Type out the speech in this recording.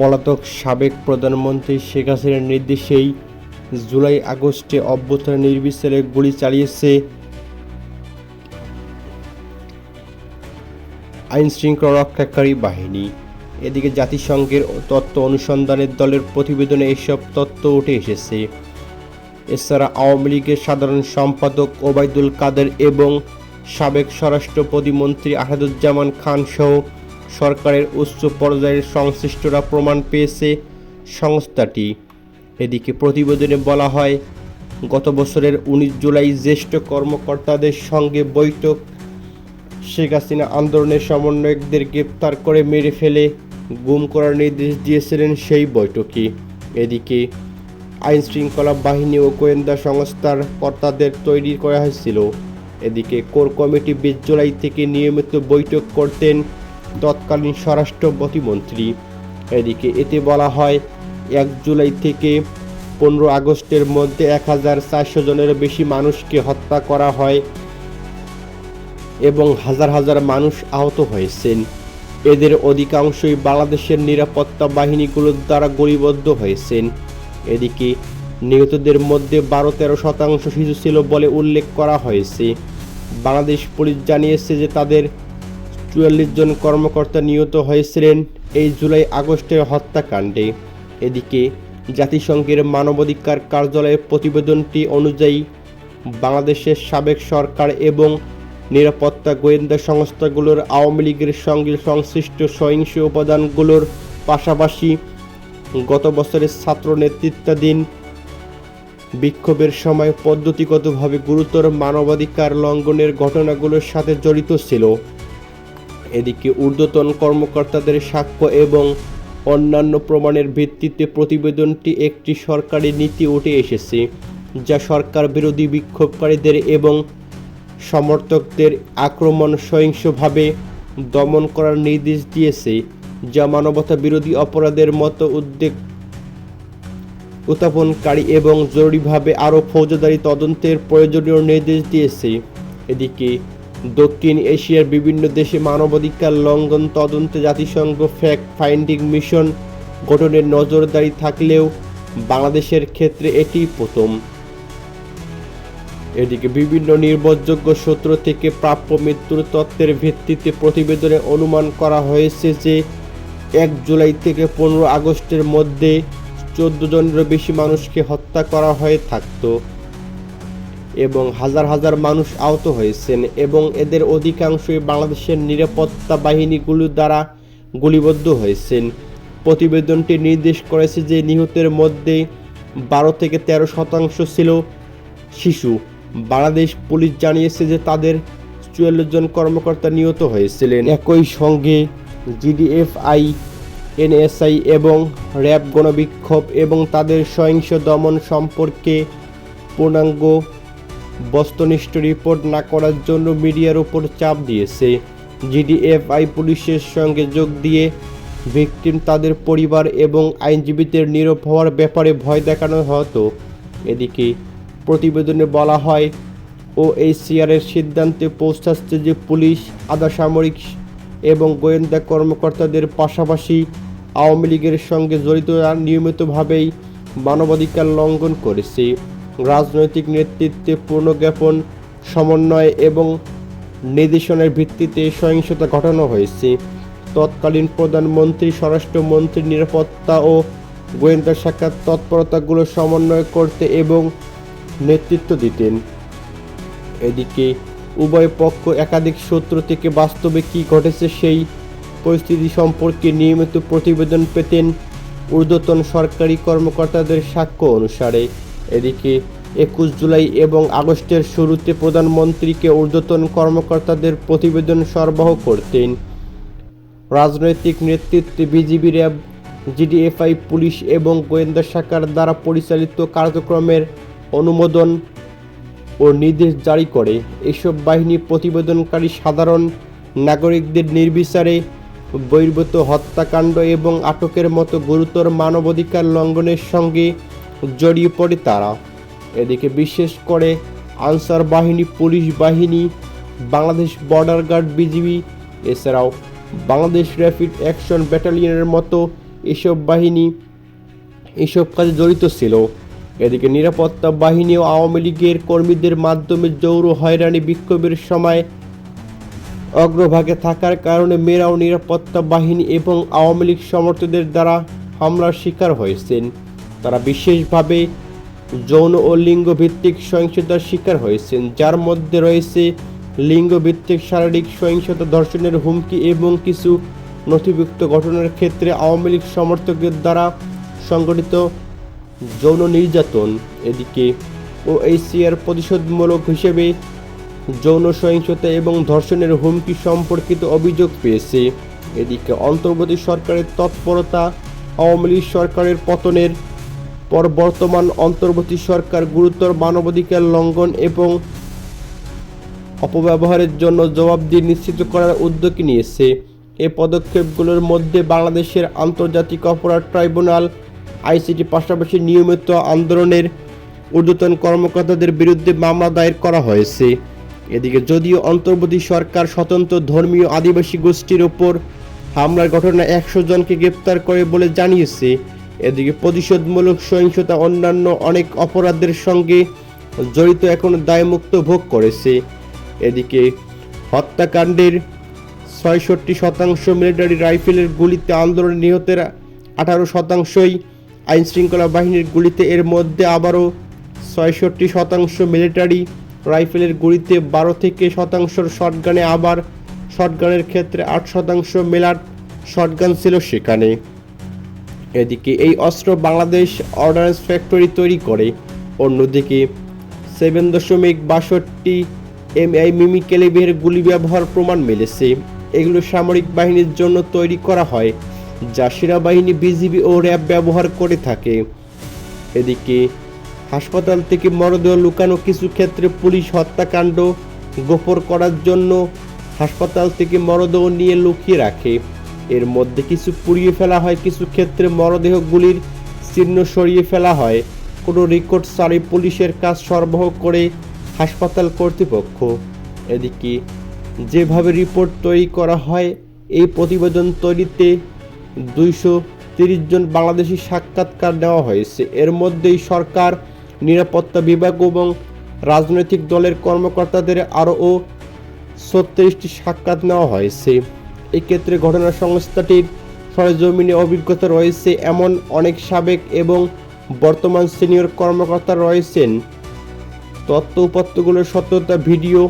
পলাতক সাবেক প্রধানমন্ত্রী শেখ হাসিনার নির্দেশেই জুলাই আগস্টে অভ্যুত্থান নির্বিচারে গুলি চালিয়েছে আইন শৃঙ্খলা রক্ষাকারী বাহিনী। এদিকে জাতিসংঘের তত্ত্ব অনুসন্ধানের দলের প্রতিবেদনে এসব তথ্য উঠে এসেছে। এছাড়া আওয়ামী লীগের সাধারণ সম্পাদক ওবায়দুল কাদের এবং সাবেক স্বরাষ্ট্র প্রতিমন্ত্রী আহাদুজ্জামান খান সহ সরকারের উচ্চ পর্যায়ের সংশ্লিষ্টরা প্রমাণ পেয়েছে সংস্থাটি। এদিকে প্রতিবেদনে বলা হয়, গত বছরের উনিশ জুলাই জ্যেষ্ঠ কর্মকর্তাদের সঙ্গে বৈঠক। শেখ হাসিনা আন্দোলনের সমন্বয়কদের গ্রেপ্তার করে মেরে ফেলে গুম করার নির্দেশ দিয়েছিলেন সেই বৈঠকে। এদিকে আইন শৃঙ্খলা বাহিনী ও গোয়েন্দা সংস্থার কর্তাদের তৈরি করা হয়েছিল। এদিকে কোর কমিটি বিশ জুলাই থেকে নিয়মিত বৈঠক করতেন তৎকালীন স্বরাষ্ট্র প্রতিমন্ত্রী। এদিকে এতে বলা হয়, এক জুলাই থেকে পনেরো আগস্টের মধ্যে এক হাজার চারশো জনের বেশি মানুষকে হত্যা করা হয় এবং হাজার হাজার মানুষ আহত হয়েছেন। এদের অধিকাংশই বাংলাদেশের নিরাপত্তা বাহিনীগুলোর দ্বারা গুলিবদ্ধ হয়েছেন। এদিকে নিহতদের মধ্যে বারো তেরো শতাংশ শিশু ছিল বলে উল্লেখ করা হয়েছে। বাংলাদেশ পুলিশ জানিয়েছে যে তাদের চুয়াল্লিশ জন কর্মকর্তা নিহত হয়েছিলেন এই জুলাই আগস্টের হত্যাকাণ্ডে। এদিকে জাতিসংঘের মানবাধিকার কার্যালয়ের প্রতিবেদনটি অনুযায়ী বাংলাদেশের সাবেক সরকার এবং নিরাপত্তা গোয়েন্দা সংস্থাগুলোর আওয়ামী লীগের সঙ্গে সংশ্লিষ্ট সহিংস উপাদানগুলোর পাশাপাশি গত বছরের ছাত্র নেতৃত্বাধীন বিক্ষোভের সময় পদ্ধতিগতভাবে গুরুতর মানবাধিকার লঙ্ঘনের ঘটনাগুলোর সাথে জড়িত ছিল। এদিকে ঊর্ধ্বতন কর্মকর্তাদের সাক্ষ্য এবং অন্যান্য প্রমাণের ভিত্তিতে প্রতিবেদনটি একটি সরকারি নীতি উঠে এসেছে, যা সরকার বিরোধী বিক্ষোভকারীদের এবং সমর্থকদের আক্রমণ সহিংসভাবে দমন করার নির্দেশ দিয়েছে, যা মানবতা বিরোধী অপরাধের মতো উদ্বেগ উত্থাপনকারী এবং জরুরিভাবে আরও ফৌজদারি তদন্তের প্রয়োজনীয় নির্দেশ দিয়েছে। এদিকে দক্ষিণ এশিয়ার বিভিন্ন দেশে মানবাধিকার লঙ্ঘন তদন্তে জাতিসংঘ ফ্যাক্ট ফাইন্ডিং মিশন গঠনের নজরদারি থাকলেও বাংলাদেশের ক্ষেত্রে এটি প্রথম। এদিকে বিভিন্ন নির্ভরযোগ্য সূত্র থেকে প্রাপ্য মৃত্যুর তত্ত্বের ভিত্তিতে প্রতিবেদনে অনুমান করা হয়েছে যে এক জুলাই থেকে পনেরো আগস্টের মধ্যে চোদ্দ জনেরও বেশি মানুষকে হত্যা করা হয়ে থাকত। এবং হাজার হাজার মানুষ আহত হয়েছেন এবং এদের অধিকাংশই বাংলাদেশের নিরাপত্তা বাহিনীগুলোর দ্বারা গুলিবদ্ধ হয়েছেন। প্রতিবেদনটি নির্দেশ করেছে যে নিহতের মধ্যে বারো থেকে তেরো শতাংশ ছিল শিশু। বাংলাদেশ পুলিশ জানিয়েছে যে তাদের চুয়াল্লিশ জন কর্মকর্তা নিহত হয়েছিলেন। একই সঙ্গে জিডিএফআই, এনএসআই এবং র্যাব গণবিক্ষোভ এবং তাদের সহিংস দমন সম্পর্কে পূর্ণাঙ্গ বস্তুনিষ্ঠ রিপোর্ট না করার জন্য মিডিয়ার উপর চাপ দিয়েছে। জিডিএফআই পুলিশের সঙ্গে যোগ দিয়ে ভিকটিম তাদের পরিবার এবং আইনজীবীদের নীরব হওয়ার ব্যাপারে ভয় দেখানো হতো। এদিকে প্রতিবেদনে বলা হয় ও এই সিআরের সিদ্ধান্তে পৌঁছাচ্ছে যে পুলিশ, আধা সামরিক এবং গোয়েন্দা কর্মকর্তাদের পাশাপাশি আওয়ামী লীগের সঙ্গে জড়িতরা নিয়মিতভাবেই মানবাধিকার লঙ্ঘন করেছে। রাজনৈতিক নেতৃত্বে পূর্ণজ্ঞাপন সমন্বয় এবং নির্দেশনের ভিত্তিতে সহিংসতা ঘটানো হয়েছে। তৎকালীন প্রধানমন্ত্রী, স্বরাষ্ট্রমন্ত্রী, নিরাপত্তা ও গোয়েন্দা শাখার তৎপরতাগুলো সমন্বয় করতে এবং নেতৃত্ব দিতেন। এদিকে, উভয় পক্ষ একাধিক সূত্র থেকে বাস্তবে কী ঘটেছে সেই পরিস্থিতি সম্পর্কে নিয়মিত প্রতিবেদন পেতেন ঊর্ধ্বতন সরকারি কর্মকর্তাদের সাক্ষ্য অনুসারে। এদিকে একুশ জুলাই এবং আগস্টের শুরুতে প্রধানমন্ত্রীকে ঊর্ধ্বতন কর্মকর্তাদের প্রতিবেদন সরবরাহ করতেন। রাজনৈতিক নেতৃত্বে বিজিবি র্যাব, জিডিএফআই পুলিশ এবং গোয়েন্দা শাখার দ্বারা পরিচালিত কার্যক্রমের অনুমোদন ও নির্দেশ জারি করে। এসব বাহিনী প্রতিবেদনকারী সাধারণ নাগরিকদের নির্বিচারে বহির্ভূত হত্যাকাণ্ড এবং আটকের মতো গুরুতর মানবাধিকার লঙ্ঘনের সঙ্গে জড়িয়ে পড়ে তারা। এদিকে বিশেষ করে আনসার বাহিনী, পুলিশ বাহিনী, বাংলাদেশ বর্ডার গার্ড, বিজিবি, এছাড়াও বাংলাদেশ র্যাপিড অ্যাকশন ব্যাটালিয়নের মতো এসব বাহিনী এসব কাজে জড়িত ছিল। এদিকে নিরাপত্তা বাহিনী ও আওয়ামী লীগের কর্মীদের মাধ্যমে জৌর হয়রানি বিক্ষোভের সময় অগ্রভাগে থাকার কারণে মেয়েরাও নিরাপত্তা বাহিনী এবং আওয়ামী লীগ সমর্থকদের দ্বারা হামলার শিকার হয়েছেন। তারা বিশেষভাবে যৌন ও লিঙ্গভিত্তিক সহিংসতার শিকার হয়েছেন, যার মধ্যে রয়েছে লিঙ্গভিত্তিক শারীরিক সহিংসতা ধর্ষণের হুমকি এবং কিছু নথিভুক্ত ঘটনার ক্ষেত্রে আওয়ামী লীগ সমর্থকদের দ্বারা সংগঠিত যৌন নির্যাতন। এদিকে ওএইসিআর প্রতিশোধমূলক হিসেবে যৌন সহিংসতা এবং ধর্ষণের হুমকি সম্পর্কিত অভিযোগ পেয়েছে। এদিকে অন্তর্বর্তী সরকারের তৎপরতা আওয়ামী লীগ সরকারের পতনের পর বর্তমান অন্তর্বর্তী সরকার গুরুতর মানবাধিকার লঙ্ঘন এবং অপব্যবহারের জন্য জবাবদিহি নিশ্চিত করার উদ্যোগ নিয়েছে। এ পদক্ষেপগুলোর মধ্যে বাংলাদেশের আন্তর্জাতিক অপরাধ ট্রাইব্যুনাল, আইসিটি পাশাপাশি নিয়মিত আন্দোলনের ঊর্ধ্বতন কর্মকর্তাদের বিরুদ্ধে মামলা দায়ের করা হয়েছে। এদিকে যদিও অন্তর্বর্তী সরকার স্বতন্ত্র ধর্মীয় আদিবাসী গোষ্ঠীর ওপর হামলার ঘটনায় একশো জনকে গ্রেপ্তার করে বলে জানিয়েছে এদিকে প্রতিশোধমূলক সহিংসতা অন্যান্য অনেক অপরাধের সঙ্গে জড়িত এখন দায়মুক্ত ভোগ করেছে। এদিকে হত্যাকাণ্ডের ছয়ষট্টি শতাংশ মিলিটারি রাইফেলের গুলিতে আন্দোলনে নিহতের আঠারো শতাংশই আইন শৃঙ্খলা বাহিনীর গুলিতে, এর মধ্যে আবারও ছয়ষট্টি শতাংশ মিলিটারি রাইফেলের গুলিতে, বারো থেকে শতাংশর শটগানে আবার শটগানের ক্ষেত্রে আট শতাংশ মেলার শটগান ছিল সেখানে। এদিকে এই অস্ত্র বাংলাদেশ অর্ডান্যান্স ফ্যাক্টরি তৈরি করে। অন্যদিকে সেভেন দশমিক বাষট্টি এমআই মিমি ক্যালিবের গুলি ব্যবহার প্রমাণ মিলেছে। এগুলো সামরিক বাহিনীর জন্য তৈরি করা হয়, যা সেনাবাহিনী, বিজিবি ও র্যাব ব্যবহার করে থাকে। এদিকে হাসপাতাল থেকে মরদেহ লুকানো কিছু ক্ষেত্রে পুলিশ হত্যাকাণ্ড গোপন করার জন্য হাসপাতাল থেকে মরদেহ নিয়ে লুকিয়ে রাখে। এর মধ্যে কিছু পুড়িয়ে ফেলা হয়, কিছু ক্ষেত্রে মরদেহগুলির চিহ্ন সরিয়ে ফেলা হয়। কোনো রেকর্ড সারি পুলিশের কাজ সরবরাহ করে হাসপাতাল কর্তৃপক্ষ। এদিকে, যেভাবে রিপোর্ট তৈরি করা হয়, এই প্রতিবেদন তৈরিতে দুইশো তিরিশ জন বাংলাদেশি সাক্ষাৎকার নেওয়া হয়েছে। এর মধ্যেই সরকার, নিরাপত্তা বিভাগ এবং রাজনৈতিক দলের কর্মকর্তাদের আরও ছত্রিশটি সাক্ষাৎ নেওয়া হয়েছে। এক্ষেত্রে ঘটনা সংস্থাটির সরেজমিনে অভিজ্ঞতা রয়েছে এমন অনেক সাবেক এবং বর্তমান সিনিয়র কর্মকর্তা রয়েছেন। তথ্য উপাত্তগুলোর সত্যতা, ভিডিও